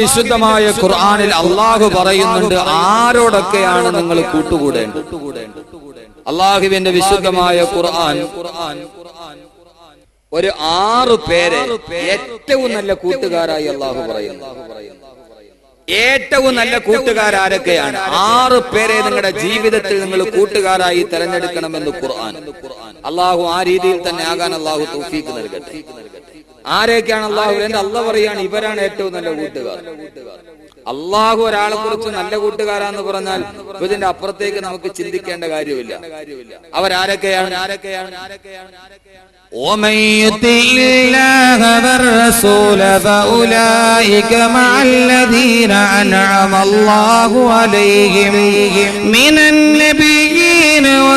വിശുദ്ധമായ ഖുർആാനിൽ അള്ളാഹു പറയുന്നുണ്ട് ആരോടൊക്കെയാണ് നിങ്ങൾ കൂട്ടുകൂടേണ്ടത്? അള്ളാഹുവിന്റെ വിശുദ്ധമായ ഖുർആൻ ഒരു ആറ് പേരെ ഏറ്റവും നല്ല കൂട്ടുകാരായി അള്ളാഹു പറയുന്നു. ഏറ്റവും നല്ല കൂട്ടുകാരൊക്കെയാണ് ആറ് പേരെ നിങ്ങളുടെ ജീവിതത്തിൽ നിങ്ങൾ കൂട്ടുകാരായി തെരഞ്ഞെടുക്കണമെന്ന് ഖുർആൻ. അള്ളാഹു ആ രീതിയിൽ തന്നെ ആകാൻ അള്ളാഹു തൗഫീക്ക് നൽകട്ടെ. ആരെയൊക്കെയാണ് അള്ളാഹു എന്റെ അല്ല പറയാണ് ഇവരാണ് ഏറ്റവും നല്ല കൂട്ടുകാർ അള്ളാഹു ഒരാളെ കുറിച്ച് നല്ല കൂട്ടുകാരാന്ന് പറഞ്ഞാൽ ഇതിന്റെ അപ്പുറത്തേക്ക് നമുക്ക് ചിന്തിക്കേണ്ട കാര്യമില്ല അവരാരൊക്കെയാണ് ആരൊക്കെയാണ് ആരൊക്കെയാണ് ومن يطع الله والرسول فأولئك مع الذين أنعم الله عليهم من النبيين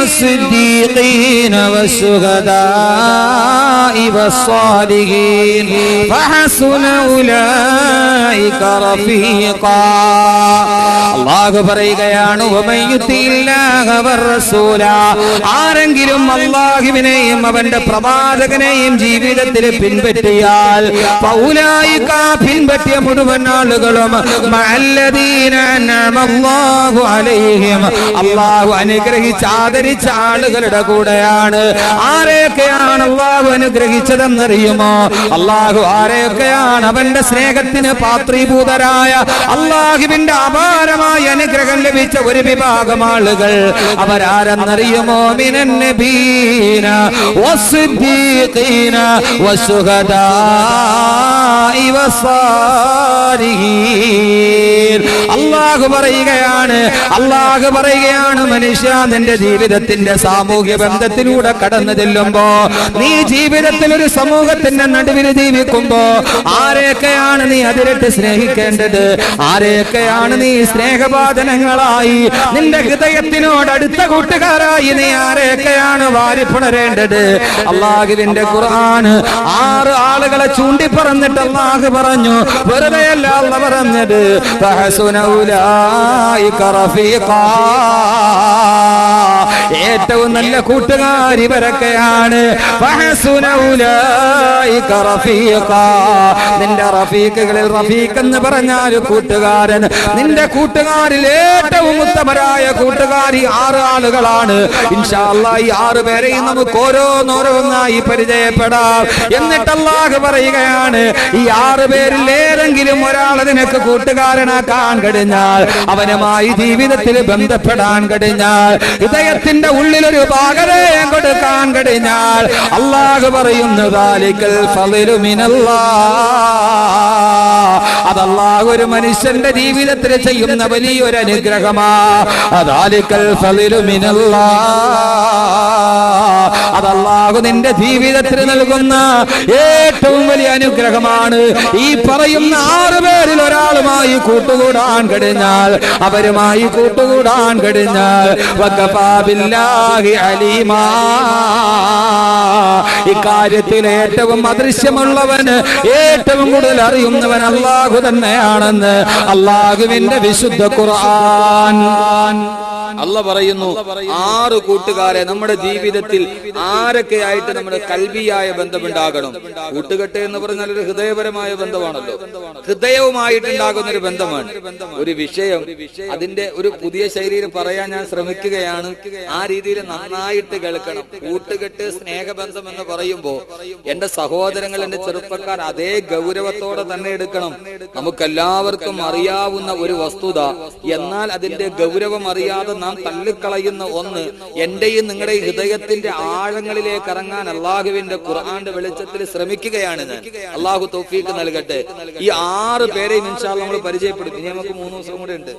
والصديقين والشهداء والصالحين فحسن أولئك رفيقا അള്ളാഹു പറയുകയാണ് "വമൻ യുത്തിയില്ലാഹ വറസൂല." ആരെങ്കിലും അള്ളാഹുവിനെയും അവന്റെ പ്രവാചകനെയും ജീവിതത്തിൽ പിൻപറ്റിയാൽ പൗലായിക്ക പിൻപറ്റിയ മുഴുവൻ ആളുകളും മഅല്ലദീന അൻഅമല്ലാഹു അലൈഹിം അള്ളാഹു അനുഗ്രഹിച്ച് ആദരിച്ച ആളുകളുടെ കൂടെയാണ്. ആരെയൊക്കെയാണ് അള്ളാഹു അനുഗ്രഹിച്ചതെന്നറിയുമോ? അള്ളാഹു ആരെയൊക്കെയാണ് അവന്റെ സ്നേഹത്തിന് പാത്രീഭൂതരായ അള്ളാഹുവിന്റെ അപാരമായ അനുഗ്രഹം ലഭിച്ച ഒരു വിഭാഗം ആളുകൾ. അവരാരെന്നറിയുമോ? അള്ളാഹു പറയുകയാണ് അള്ളാഹു പറയുകയാണ് മനുഷ്യ നിന്റെ ജീവിതത്തിന്റെ സാമൂഹ്യ ബന്ധത്തിലൂടെ കടന്നു ചെല്ലുമ്പോ നീ ജീവിതത്തിൽ ഒരു സമൂഹത്തിന്റെ നടുവിൽ ജീവിക്കുമ്പോ ആരെയൊക്കെയാണ് നീ അതിരട്ട് സ്നേഹിക്കേണ്ടത് ആരെയൊക്കെയാണ് നീ സ്നേഹപാദനങ്ങളായി നിന്റെ ഹൃദയത്തിനോട് അടുത്ത കൂട്ടുകാരായി നീ ആരെയൊക്കെയാണ് വാരിപ്പുണരേണ്ടത് അള്ളാഹുവിന്റെ ഖുർആൻ ആറ് ആളുകളെ ചൂണ്ടി പറഞ്ഞിട്ട് അള്ളാഹു പറഞ്ഞു വെറുതെ അല്ല അള്ള പറഞ്ഞത് ഫഹസുന ഉലായിക റഫീഖാ. ഏറ്റവും നല്ല കൂട്ടുകാരിവരൊക്കെയാണ് നിന്റെ റഫീഖുകളിൽ റഫീഖ് എന്ന് പറഞ്ഞാൽ കൂട്ടുകാരൻ. നിന്റെ കൂട്ടുകാരിൽ ഏറ്റവും ഉത്തമരായ കൂട്ടുകാരി ആറ് ആളുകളാണ്. ഇൻഷാ അല്ലാ ഈ ആറ് പേരെയും നമുക്ക് ഓരോന്നോരോന്നായി പരിചയപ്പെടാം. എന്നിട്ട് പറയുകയാണ് ഈ ആറ് പേരിൽ ഏതെങ്കിലും ഒരാളെ നിനക്ക് കൂട്ടുകാരനാക്കാൻ കഴിഞ്ഞാൽ അവനുമായി ജീവിതത്തിൽ ബന്ധപ്പെടാൻ കഴിഞ്ഞാൽ ഹൃദയത്തിന്റെ ഉള്ളിലൊരു പാകതയം കൊടുക്കാൻ കഴിഞ്ഞാൽ അള്ളാഹ് പറയുന്നു "ദാലിക്കൽ ഫളിലു മിനല്ലാഹ്." അത് അള്ളാഹു ഒരു മനുഷ്യന്റെ ജീവിതത്തിൽ ചെയ്യുന്ന വലിയൊരു അനുഗ്രഹമാ അതാലിക്കൽ ഫളിലു മിനല്ലാഹ്. അത് അള്ളാഹു നിന്റെ ജീവിതത്തിൽ നൽകുന്ന ഏറ്റവും വലിയ അനുഗ്രഹമാണ് ഈ പറയുന്ന ആറ് പേരിൽ ഒരാളുമായി കൂട്ടുകൂടാൻ കഴിഞ്ഞാൽ അവരുമായി കൂട്ടുകൂടാൻ കഴിഞ്ഞാൽ ബില്ലാഹി അലീമാ. ഇക്കാര്യത്തിൽ ഏറ്റവും അദൃശ്യമുള്ളവന് ഏറ്റവും കൂടുതൽ അറിയുന്നവൻ അള്ളാഹു തന്നെയാണെന്ന്. അള്ളാഹുവിന്റെ വിശുദ്ധ ഖുർആൻ. അല്ല പറയുന്നു ആറ് കൂട്ടുകാരെ നമ്മുടെ ജീവിതത്തിൽ ആരൊക്കെയായിട്ട് നമ്മുടെ കൽവിയായ ബന്ധമുണ്ടാകണം? കൂട്ടുകെട്ട് എന്ന് പറഞ്ഞാൽ ഒരു ഹൃദയപരമായ ബന്ധമാണല്ലോ. ഹൃദയവുമായിട്ടുണ്ടാകുന്ന ഒരു ബന്ധമാണ്. ഒരു വിഷയം അതിന്റെ ഒരു പുതിയ ശൈലിയിൽ പറയാൻ ഞാൻ ശ്രമിക്കുകയാണ്. ആ രീതിയിൽ നന്നായിട്ട് കേൾക്കണം. കൂട്ടുകെട്ട് സ്നേഹബന്ധം എന്ന് പറയുമ്പോ എന്റെ സഹോദരങ്ങൾ എന്റെ ചെറുപ്പക്കാർ അതേ ഗൗരവത്തോടെ തന്നെ എടുക്കണം. നമുക്കെല്ലാവർക്കും അറിയാവുന്ന ഒരു വസ്തുത. എന്നാൽ അതിന്റെ ഗൗരവം അറിയാതെ നാം തള്ളിക്കളയുന്ന ഒന്ന് എന്റെയും നിങ്ങളുടെ ഹൃദയത്തിന്റെ ആഴങ്ങളിലേക്ക് ഇറങ്ങാൻ അള്ളാഹുവിന്റെ ഖുർആന്റെ വെളിച്ചത്തിൽ ശ്രമിക്കുകയാണ് അള്ളാഹു തോഫീക്ക് നൽകട്ടെ. ഈ ആറ് പേരെയും ഇൻഷാൽ നമ്മൾ പരിചയപ്പെടുത്തി. നമുക്ക് മൂന്ന് ദിവസം കൂടെ ഉണ്ട്.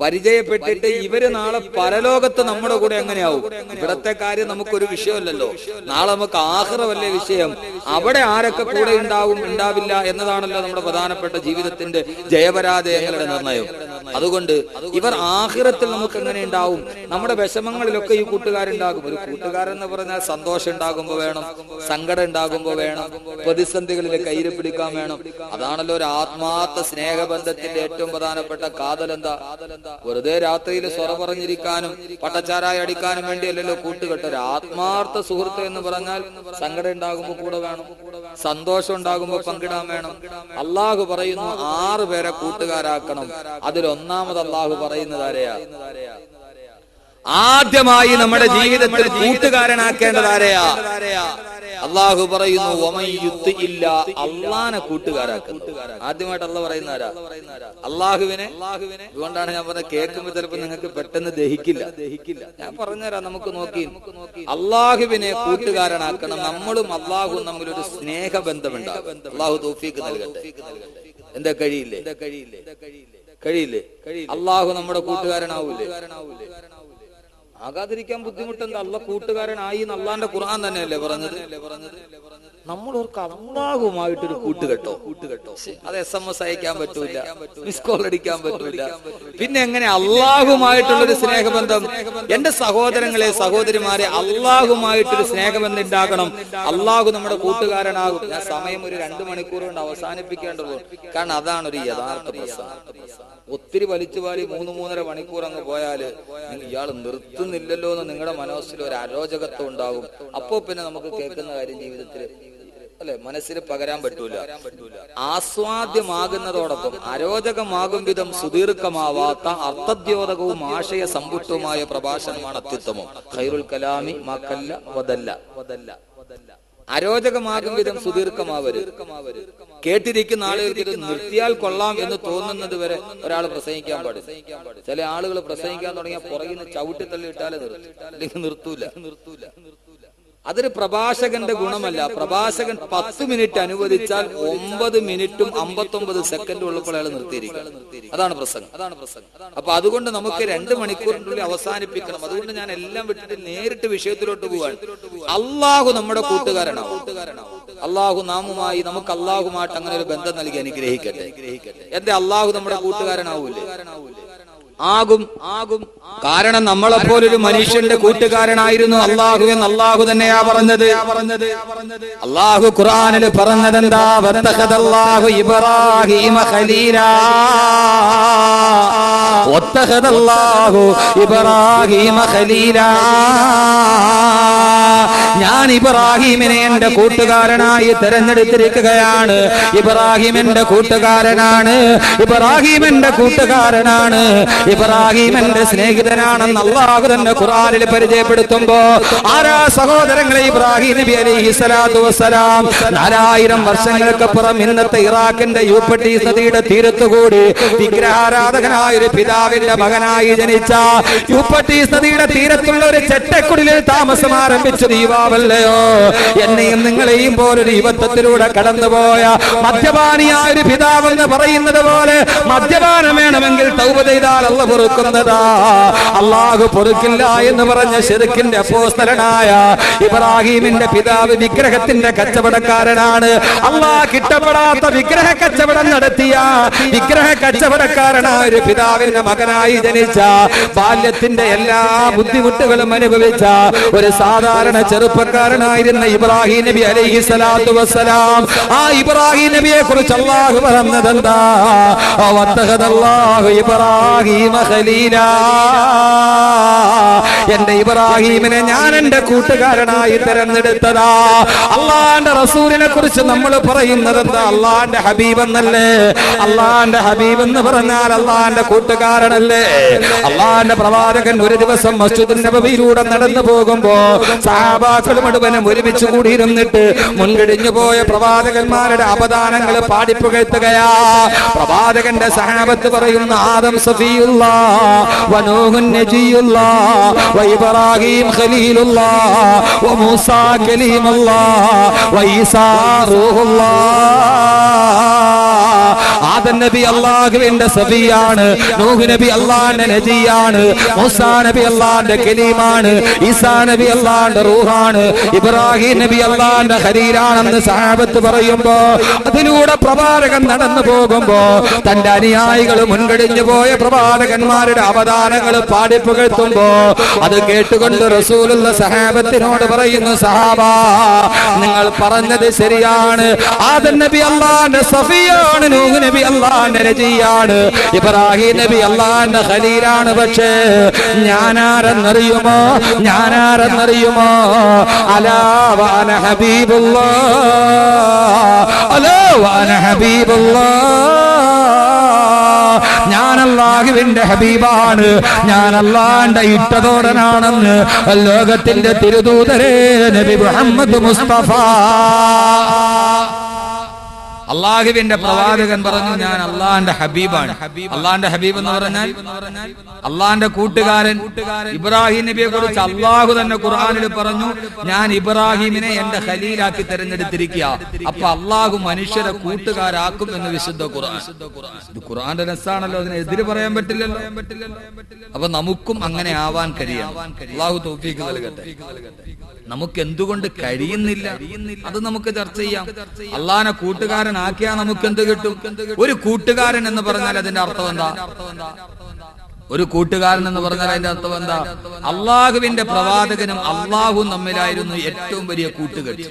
പരിചയപ്പെട്ടിട്ട് ഇവർ നാളെ പരലോകത്ത് നമ്മുടെ കൂടെ എങ്ങനെയാവും? ഇവിടത്തെ കാര്യം നമുക്കൊരു വിഷയമല്ലല്ലോ. നാളെ നമുക്ക് ആഹ്റവല്ലേ വിഷയം. അവിടെ ആരൊക്കെ കൂടെ ഉണ്ടാവും ഉണ്ടാവില്ല എന്നതാണല്ലോ നമ്മുടെ പ്രധാനപ്പെട്ട ജീവിതത്തിന്റെ ജയപരാജയങ്ങളുടെ നിർണയം. അതുകൊണ്ട് ഇവർ ആഹിറത്തിൽ നമുക്ക് എങ്ങനെ ഉണ്ടാവും? നമ്മുടെ വിഷമങ്ങളിലൊക്കെ ഈ കൂട്ടുകാരുണ്ടാകും. ഒരു കൂട്ടുകാരൻ എന്ന് പറഞ്ഞാൽ സന്തോഷം ഉണ്ടാകുമ്പോൾ വേണം സങ്കടം ഉണ്ടാകുമ്പോൾ വേണം പ്രതിസന്ധികളിൽ കയ്യിൽ പിടിക്കാൻ വേണം. അതാണല്ലോ ഒരു ആത്മാർത്ഥ സ്നേഹബന്ധത്തിന്റെ ഏറ്റവും പ്രധാനപ്പെട്ട കാതൽ എന്താ വെറുതെ രാത്രിയിൽ സ്വറ പറഞ്ഞിരിക്കാനും പട്ടച്ചാരായി അടിക്കാനും വേണ്ടിയല്ലല്ലോ കൂട്ടുകെട്ട്. ഒരു ആത്മാർത്ഥ സുഹൃത്ത് എന്ന് പറഞ്ഞാൽ സങ്കടം ഉണ്ടാകുമ്പോൾ കൂടെ വേണം സന്തോഷം ഉണ്ടാകുമ്പോൾ പങ്കിടാൻ വേണം. അള്ളാഹു പറയുന്നു ആറ് പേരെ കൂട്ടുകാരാക്കണം. അതിൽ ഒന്നാമത് അള്ളാഹു പറയുന്നത് ആരെയാ? ആദ്യമായി നമ്മുടെ ജീവിതത്തിൽ കൂട്ടുകാരനാക്കേണ്ടത് ആരെയാ? അള്ളാഹു പറയുന്നു "വമൻ യുത്ത് ഇല്ല അള്ളാനെ കൂട്ടുകാരാക്കുന്നു. ആദ്യമായിട്ട് അള്ള പറയുന്ന ആരാ? അള്ളാഹുവിനെ? അതുകൊണ്ടാണ് ഞാൻ പറഞ്ഞത് കേൾക്കുമ്പോൾ ചിലപ്പോൾ നിങ്ങൾക്ക് പെട്ടെന്ന് ദഹിക്കില്ല. ദഹിക്കില്ല. ഞാൻ പറഞ്ഞുതരാം നമുക്ക് നോക്കി അള്ളാഹുവിനെ കൂട്ടുകാരനാക്കണം. നമ്മളും അള്ളാഹുവും തമ്മിൽ ഒരു സ്നേഹബന്ധമുണ്ടാകും. അള്ളാഹു തോഫീക്ക് നൽകട്ടെ. എന്താ കഴിയില്ലേ? കഴിയില്ലേ? കഴിയില്ലേ? അള്ളാഹു നമ്മുടെ കൂട്ടുകാരനാവൂലേ? ആകാതിരിക്കാൻ ബുദ്ധിമുട്ടെന്താ? അല്ല കൂട്ടുകാരനായി അള്ളാന്റെ ഖുർആൻ തന്നെയല്ലേ പറഞ്ഞത്? നമ്മൾ ഓർക്ക് അള്ളാഹുമായിട്ടൊരു കൂട്ടുകെട്ടോ? കൂട്ടുകെട്ടോ? അത് എസ് എം എസ് അയക്കാൻ പറ്റൂല. മിസ് കോൾ അടിക്കാൻ പറ്റൂല. പിന്നെ എങ്ങനെ അള്ളാഹുമായിട്ടുള്ള ഒരു സ്നേഹബന്ധം? എന്റെ സഹോദരങ്ങളെ സഹോദരിമാരെ അള്ളാഹുമായിട്ടൊരു സ്നേഹബന്ധം ഉണ്ടാകണം അള്ളാഹു നമ്മുടെ കൂട്ടുകാരനാകും. ഞാൻ സമയം ഒരു രണ്ടു മണിക്കൂർ കൊണ്ട് അവസാനിപ്പിക്കേണ്ടതുള്ളൂ. കാരണം അതാണ് ഒരു യഥാർത്ഥ പ്രശ്നം. ഒത്തിരി വലിച്ചു വാരി മൂന്ന് മൂന്നര മണിക്കൂർ അങ്ങ് പോയാൽ ഇയാൾ നിർത്തുന്നില്ലല്ലോ എന്ന് നിങ്ങളുടെ മനസ്സിൽ ഒരു അരോചകത്വം ഉണ്ടാകും അപ്പോ പിന്നെ നമുക്ക് കേൾക്കുന്ന കാര്യം ജീവിതത്തിൽ അല്ലെ? മനസ്സിൽ പകരാൻ പറ്റൂല. ആസ്വാദ്യമാകുന്നതോടൊപ്പം അരോചകമാകും വിധം സുദീർഘമാവാത്ത അർത്ഥദ്യോതകവും ആശയ സമ്പുഷ്ടവുമായ പ്രഭാഷണമാണ് അത്യുത്തമം. ഖൈറുൽ കലാമി മക്കല്ല വതല്ല വദല്ല അരോചകമാകും വിധം സുദീർഘമാവരുത്. കേട്ടിരിക്കുന്ന ആളുകൾക്ക് ഇത് നിർത്തിയാൽ കൊള്ളാം എന്ന് തോന്നുന്നത് വരെ ഒരാൾ പ്രസംഗിക്കാൻ പാടില്ല. ചില ആളുകൾ പ്രസംഗിക്കാൻ തുടങ്ങിയാൽ പുറകിൽ നിന്ന് ചവിട്ടി തള്ളിയിട്ടാലേ നിർത്തും. അല്ലെങ്കിൽ നിർത്തൂല. നിർത്തൂല. അതൊരു പ്രഭാഷകന്റെ ഗുണമല്ല. പ്രഭാഷകൻ പത്ത് മിനിറ്റ് അനുവദിച്ചാൽ ഒമ്പത് മിനിറ്റും അമ്പത്തൊമ്പത് സെക്കൻഡും ഉള്ളപ്പോൾ അയാൾ നിർത്തിയിരിക്കണം അതാണ് പ്രസംഗം. അതാണ് പ്രസംഗം. അപ്പൊ അതുകൊണ്ട് നമുക്ക് രണ്ട് മണിക്കൂറിനുള്ളിൽ അവസാനിപ്പിക്കണം. അതുകൊണ്ട് ഞാൻ എല്ലാം വിട്ടിട്ട് നേരിട്ട് വിഷയത്തിലോട്ട് പോവാണ്. അള്ളാഹു നമ്മുടെ കൂട്ടുകാരനാണ് അള്ളാഹു നാമുമായി നമുക്ക് അള്ളാഹുമായിട്ട് അങ്ങനെ ഒരു ബന്ധം നൽകി അനുഗ്രഹിക്കട്ടെ. എന്റെ അള്ളാഹു നമ്മുടെ കൂട്ടുകാരനാവൂലേ? ആകും. ആകും കാരണം നമ്മളെപ്പോലൊരു മനുഷ്യന്റെ കൂട്ടുകാരനായിരുന്നു അള്ളാഹു എന്ന് അള്ളാഹു തന്നെയാ പറഞ്ഞത്. പറഞ്ഞത് അള്ളാഹു ഖുറാനിൽ പറഞ്ഞതെന്താ? വത്തഖദല്ലാഹു ഇബ്രാഹീമ ഖലീലാ. ഇബ്രാഹീമ ഖലീലാ. ഞാൻ ഇബ്രാഹിമിനെ എന്റെ കൂട്ടുകാരനായി തെരഞ്ഞെടുത്തിരിക്കുകയാണ്. ഇബ്രാഹിം എന്റെ കൂട്ടുകാരനാണ്. ഇബ്രാഹിം എന്റെ കൂട്ടുകാരനാണ്. ഇബ്രാഹിം എന്റെ സ്നേഹിതനാണെന്ന് അള്ളാഹു തന്നെ ഖുറാനിൽ പരിചയപ്പെടുത്തുമ്പോ ആരാ സഹോദരങ്ങളെ ഇബ്രാഹിം നബി അലൈഹി സ്വലാത്തു വസ്സലാം? നാലായിരം വർഷങ്ങൾക്ക് പുറം ഇന്നത്തെ ഇറാഖിന്റെ യൂപ്പട്ടീസ് നദിയുടെ തീരത്തുകൂടി വിഗ്രഹാരാധകനായ ഒരു പിതാവിന്റെ മകനായി ജനിച്ച യൂപ്പട്ടീസ് നദിയുടെ തീരത്തുള്ള ഒരു ചെറ്റക്കുടിലിൽ താമസം ആരംഭിച്ചത് യുവാവല്ലയോ എന്നെയും നിങ്ങളെയും പോലൊരു യുവത്വത്തിലൂടെ കടന്നുപോയ മദ്യപാനിയായ ഒരു പിതാവ് എന്ന് പറയുന്നത് പോലെ മദ്യപാനം വേണമെങ്കിൽ തൗപ ചെയ്താൽ അല്ല പൊറുക്കുന്നതാ. അള്ളാഹു പൊറുക്കില്ല എന്ന് പറഞ്ഞ ശെരുക്കിന്റെ അപ്പോസ്തലനായ ഇബ്രാഹിമിന്റെ പിതാവ് വിഗ്രഹത്തിന്റെ കച്ചവടക്കാരനാണ്. അള്ളാഹ് കിട്ടപ്പെടാത്ത വിഗ്രഹ കച്ചവടം നടത്തിയ വിഗ്രഹ കച്ചവടക്കാരനായ ഒരു പിതാവിന്റെ മകനായി ജനിച്ച ബാല്യത്തിന്റെ എല്ലാ ബുദ്ധിമുട്ടുകളും അനുഭവിച്ച ഒരു സാധാരണ ചെറുപ്പക്കാരനായിരുന്ന ഇബ്രാഹിം നബി അലൈഹി സ്വലാത്തു വസ്സലാം. ആ ഇബ്രാഹിം നബിയെ കുറിച്ച് അള്ളാഹു പറഞ്ഞത് എന്താ ഇബ്രാഹിമ ഖലീലാ. എന്റെ ഇബ്രാഹിമിനെ ഞാൻ എന്റെ കൂട്ടുകാരനായി തെരഞ്ഞെടുത്തതാ. അള്ളാന്റെ റസൂലിനെ കുറിച്ച് നമ്മൾ പറയുന്നത് എന്താ അള്ളാന്റെ ഹബീബ് എന്നല്ലേ അള്ളാന്റെ ഹബീബ് എന്ന് പറഞ്ഞാൽ അള്ളാന്റെ കൂട്ടുകാരനല്ലേ? അള്ളാന്റെ പ്രവാചകൻ ഒരു ദിവസം മസ്ജിദ് നബിയിലൂടെ നടന്നു പോകുമ്പോ സഹാബാക്കൾ മുഴുവനും ഒരുമിച്ച് കൂടിയിരുന്നിട്ട് മുൻകടിഞ്ഞു പോയ പ്രവാചകന്മാരുടെ അപദാനങ്ങൾ പാടിപ്പുകഴ്ത്തുകയാ. പ്രവാചകന്റെ സഹാബത്ത് പറയുന്ന ആദം സഫിയുള്ള ആദൻ നബി അള്ളാഹുവിന്റെ സബിയാണ് നൂഹ് നബി അള്ളാന്റെ നജിയാണ് മൂസാ നബി അള്ളാന്റെ കലീമാണ്. ഈസാ നബി അള്ളാന്റെ റൂഹാണ്. ഇബ്രാഹിം നബി അള്ളാന്റെ ഹരീരാണെന്ന് സഹാബത്ത് പറയുമ്പോ അതിലൂടെ പ്രവാചകൻ നടന്നു പോകുമ്പോ തന്റെ അനുയായികൾ മുൻകടിഞ്ഞു പോയ പ്രവാചകന്മാരുടെ അവതാരങ്ങൾ പാടിപ്പുകഴ്ത്തുമ്പോ അത് കേട്ടുകൊണ്ട് റസൂലുള്ള സഹാബത്തിനോട് പറയുന്നു സഹാബ നിങ്ങൾ പറഞ്ഞത് ശരിയാണ്. ആദൻ നബി അള്ളാന്റെ സഫിയാണ് നൂഹ് നബി അള്ളാന്റെ രചിയാണ് ഇബ്രാഹിം നബി അള്ളാന്റെ ഖലീലാണ് പക്ഷേ ഞാനാരെന്നറിയുമോ? ഞാനാരെന്നറിയുമോ? അലാവാന ഹബീബുള്ള അലാവാന ഹബീബുള്ള ഞാൻ അള്ളാഹുവിന്റെ ഹബീബാണ്. ഞാൻ അള്ളാന്റെ ഇട്ടതോടനാണെന്ന് ലോകത്തിന്റെ തിരുദൂതരേ നബി മുഹമ്മദ് മുസ്തഫ. അള്ളാഹുവിന്റെ പ്രവാചകൻ പറഞ്ഞു ഞാൻ അള്ളാന്റെ ഹബീബാണ്. അള്ളാന്റെ ഹബീബ് എന്ന് പറഞ്ഞാൽ അള്ളാന്റെ കൂട്ടുകാരൻ ഇബ്രാഹിം നബിയെ കുറിച്ച് അള്ളാഹു തന്നെ ഖുർആാനിൽ പറഞ്ഞു ഞാൻ ഇബ്രാഹിമിനെ എന്റെ ഖലീലാക്കി തെരഞ്ഞെടുത്തിരിക്കുക അപ്പൊ അള്ളാഹു മനുഷ്യരെ കൂട്ടുകാരാക്കും എന്ന് വിശുദ്ധ ഖുർആൻ. ഇത് ഖുർആന്റെ രസാണല്ലോ അതിന് എതിര് പറയാൻ പറ്റില്ലല്ലോ. അപ്പൊ നമുക്കും അങ്ങനെ ആവാൻ കഴിയാം അള്ളാഹു തോഫീക്ക് നൽകട്ടെ. നമുക്ക് എന്തുകൊണ്ട് കഴിയുന്നില്ല? അത് നമുക്ക് ചർച്ച ചെയ്യാം. അള്ളാനെ കൂട്ടുകാരനാക്കിയാ നമുക്ക് എന്ത് കിട്ടും? ഒരു കൂട്ടുകാരൻ എന്ന് പറഞ്ഞാൽ അതിന്റെ അർത്ഥം എന്താ? ഒരു കൂട്ടുകാരൻ എന്ന് പറഞ്ഞാൽ അതിന്റെ അർത്ഥം എന്താ? അള്ളാഹുവിന്റെ പ്രവാചകനും അള്ളാഹു തമ്മിലായിരുന്നു ഏറ്റവും വലിയ കൂട്ടുകെട്ട്.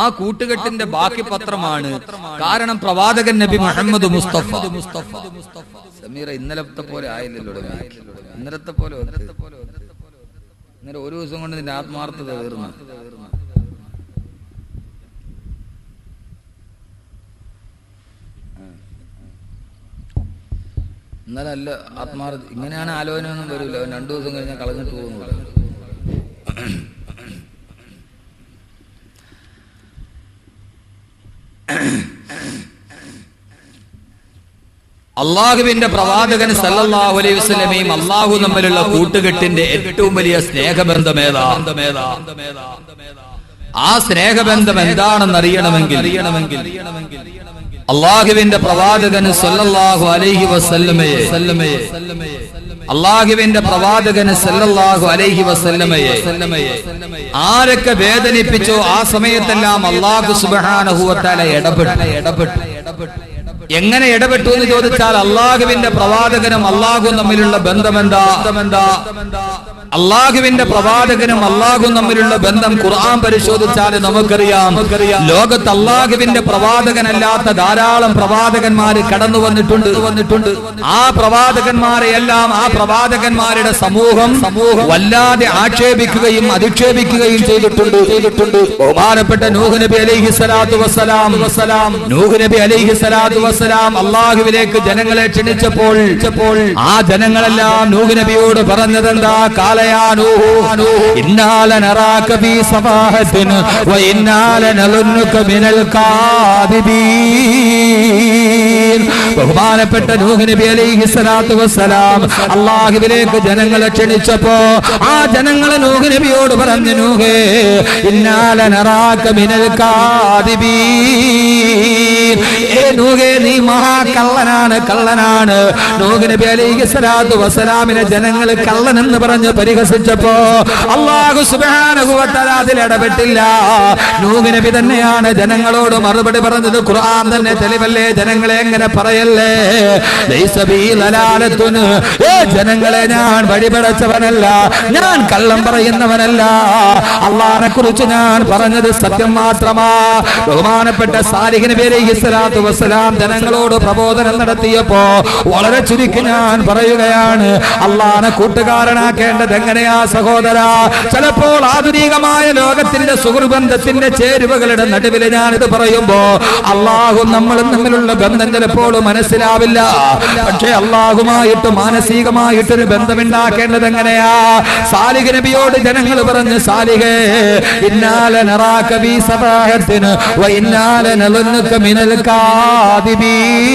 ആ കൂട്ടുകെട്ടിന്റെ ബാക്കി പത്രമാണ് കാരണം പ്രവാചകൻ നബി മുഹമ്മദ് മുസ്തഫ. മുസ്തഫ സമീറ ഇന്നലത്തെ പോലെ ആയില്ലല്ലോ ഇന്നലത്തെ പോലെ ഇന്നലെ ഒരു ദിവസം കൊണ്ട് നിന്റെ ആത്മാർത്ഥത തീർന്നു. ഇന്നലെ അല്ല ആത്മാർത്ഥ ഇങ്ങനെയാണ് ആലോചന ഒന്നും വരില്ല. അവൻ രണ്ടു ദിവസം കഴിഞ്ഞാൽ കളഞ്ഞിട്ട് പോകുന്നു അള്ളാഹുവിന്റെ പ്രവാചകൻ സല്ലല്ലാഹു അലൈഹി വസല്ലമയും അള്ളാഹു തമ്മിലുള്ള കൂട്ടുകെട്ടിന്റെ ഏറ്റവും വലിയ സ്നേഹബന്ധമേതാ ആ സ്നേഹബന്ധം എന്താണെന്ന് അറിയണമെങ്കിൽ അറിയണമെങ്കിൽ അള്ളാഹുവിന്റെ പ്രവാചകന് സല്ലല്ലാഹു അലൈഹി വസല്ലമയെ. സല്ലമയെ അള്ളാഹുവിന്റെ പ്രവാചകന് സല്ലല്ലാഹു അലൈഹി വസല്ലമയെ. ആരൊക്കെ വേദനിപ്പിച്ചോ ആ സമയത്തെല്ലാം അള്ളാഹു സുബ്ഹാനഹു ഇടപെട്ട് ഇടപെട്ട് ഇടപെട്ട് ഇടപെട്ടു. എങ്ങനെ ഇടപെട്ടു എന്ന് ചോദിച്ചാൽ അള്ളാഹുവിന്റെ പ്രവാചകനും അള്ളാഹും തമ്മിലുള്ള ബന്ധമെന്താ? അള്ളാഹുവിന്റെ പ്രവാചകനും അള്ളാഹും തമ്മിലുള്ള ബന്ധം ഖുർആൻ പരിശോധിച്ചാൽ നമുക്കറിയാം. ലോകത്ത് അള്ളാഹുവിന്റെ പ്രവാചകനല്ലാത്ത ധാരാളം പ്രവാചകന്മാര് കടന്നു വന്നിട്ടുണ്ട്. വന്നിട്ടുണ്ട് ആ പ്രവാചകന്മാരെ എല്ലാം ആ പ്രവാചകന്മാരുടെ സമൂഹം സമൂഹം വല്ലാതെ ആക്ഷേപിക്കുകയും അധിക്ഷേപിക്കുകയും ചെയ്തിട്ടുണ്ട് ചെയ്തിട്ടുണ്ട്. ബഹുമാനപ്പെട്ട നൂഹ് നബി അലൈഹി സ്വലാത്തു വസ്സലാം. നൂഹ് നബി അലൈഹി സ്വലാത്തു വസ്സലാം അള്ളാഹുവിലേക്ക് ജനങ്ങളെ ക്ഷണിച്ചപ്പോൾ ആ ജനങ്ങളെല്ലാം നൂഹ് നബിയോട് പറഞ്ഞതെന്താ? ബഹുമാനപ്പെട്ട നൂഹ് നബി അലൈഹി സ്വലാത്തു വസ്സലാം അള്ളാഹുവിലേക്ക് ജനങ്ങളെ ക്ഷണിച്ചപ്പോ ആ ജനങ്ങളെ നൂഹ് നബിയോട് പറഞ്ഞു നൂഹേ ഇന്നാല നറാക മിനൽ നൂഹേ നീ മഹാകള്ളനാണ് കള്ളനാണ്. നൂഹ് നബി അലൈഹി സ്വലാത്തു വസ്സലാമിനെ ജനങ്ങൾ കള്ളൻ എന്ന് പറഞ്ഞ് പരിഹസിച്ചപ്പോ അള്ളാഹു സുബ്ഹാനഹു വതആല തആല അതിൽ ഇടപെട്ടില്ല. നബി തന്നെയാണ് ജനങ്ങളോട് മറുപടി പറഞ്ഞത്. ഖുർആൻ തന്നെ തെളിവല്ലേ? ജനങ്ങളെ എങ്ങനെ പറയല്ലേ. ജനങ്ങളെ ഞാൻ വഴിപടച്ചവനല്ല ഞാൻ കള്ളം പറയുന്നവനല്ല. അള്ളാഹിനെ കുറിച്ച് ഞാൻ പറഞ്ഞത് സത്യം മാത്രമാ. ബഹുമാനപ്പെട്ട സാലിഹിന് നബി അലൈഹി സ്വലാത്തു വസ്സലാം ജനങ്ങളോട് പ്രബോധനം നടത്തിയപ്പോ വളരെ ചുരുക്കി ഞാൻ പറയുകയാണ് അള്ളാനെ കൂട്ടുകാരനാക്കേണ്ടത് എങ്ങനെയാ സഹോദര? ചിലപ്പോൾ ആധുനികമായ ലോകത്തിന്റെ സുഹൃബന്ധത്തിന്റെ ചേരുവകളുടെ നടുവിൽ ഇത് പറയുമ്പോ അള്ളാഹു നമ്മളും തമ്മിലുള്ള ബന്ധം ചിലപ്പോൾ മനസ്സിലാവില്ല. പക്ഷേ അള്ളാഹുമായിട്ട് മാനസികമായിട്ടൊരു ബന്ധമുണ്ടാക്കേണ്ടത് എങ്ങനെയാ? സാലിഹ് നബിയോട് ജനങ്ങൾ പറഞ്ഞു സാലിഹേ ഇന്നാലെ നിറാക്കബി വ ഇന്നാല നലുന്നുക മിനൽ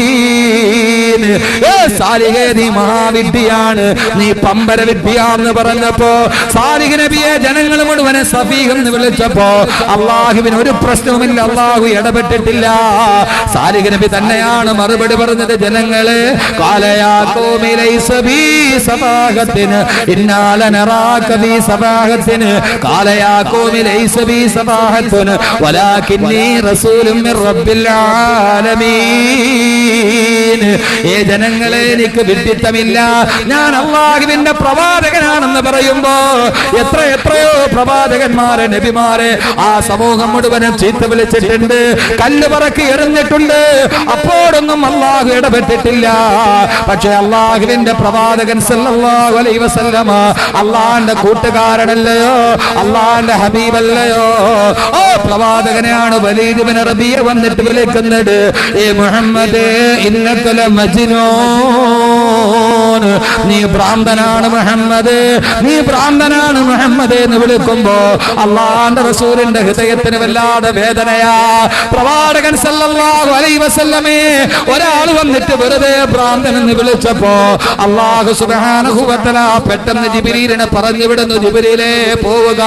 നീ മഹാവിദ്യയാണ്. നീ പമ്പര വിദ്യാന്ന് പറഞ്ഞപ്പോ സാലിഹ് നബിയെ ജനങ്ങൾ മുഴുവനെ സഫീഹ് എന്ന് വിളിച്ചപ്പോ അള്ളാഹുവിന് ഒരു പ്രശ്നവുമില്ല അള്ളാഹു ഇടപെട്ടിട്ടില്ല. സാലിഹ് നബി തന്നെയാണ് മറുപടി പറഞ്ഞത് ജനങ്ങളെ റസൂലും മിർ റബ്ബിൽ ഏ ജനങ്ങളെ എനിക്ക് വിഡിത്തമില്ല ഞാൻ അള്ളാഹുവിന്റെ പ്രവാചകനാണെന്ന് പറയുമ്പോ എത്ര എത്രയോ പ്രവാചകന്മാരെ നബിമാരെ ആ സമൂഹം മുഴുവനും ചീത്ത വിളിച്ചിട്ടുണ്ട് കല്ല് പറക്കി എറിഞ്ഞിട്ടുണ്ട്. അപ്പോഴൊന്നും അള്ളാഹു ഇടപെട്ടിട്ടില്ല. പക്ഷെ അള്ളാഹുവിന്റെ പ്രവാചകൻ സല്ലല്ലാഹു അലൈഹി വസല്ലമ കൂട്ടുകാരനല്ലയോ അള്ളാന്റെ ഹബീബല്ലയോ? ഓ പ്രവാചകനെയാണ് വലീദ് ബിൻ റബിയ വന്നിട്ട് വിളിക്കുന്നത്. ഏ മുഹമ്മദ് മജ്നൂൻ നീ ഭ്രാന്തനാണ് മുഹമ്മദ്. നീ ഭ്രാന്തനാണ് മുഹമ്മദ് എന്ന് വിളിക്കുമ്പോ അള്ളാന്റെ റസൂലിന്റെ ഹൃദയത്തിന് വല്ലാതെ വേദനയാ. പ്രവാചകൻ സല്ലല്ലാഹു അലൈഹി വസല്ലമേ ഒരാൾ വന്നിട്ട് വെറുതെ ഭ്രാന്തൻ എന്ന് വിളിച്ചപ്പോ അള്ളാഹു സുബ്ഹാനഹു വതആല പെട്ടെന്ന് ജിബ്രീലിനെ പറഞ്ഞു വിടുന്നു ജിബ്രീലേ പോവുക.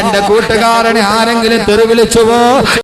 എന്റെ കൂട്ടുകാരനെ ആരെങ്കിലും തെറി വിളിച്ചുവോ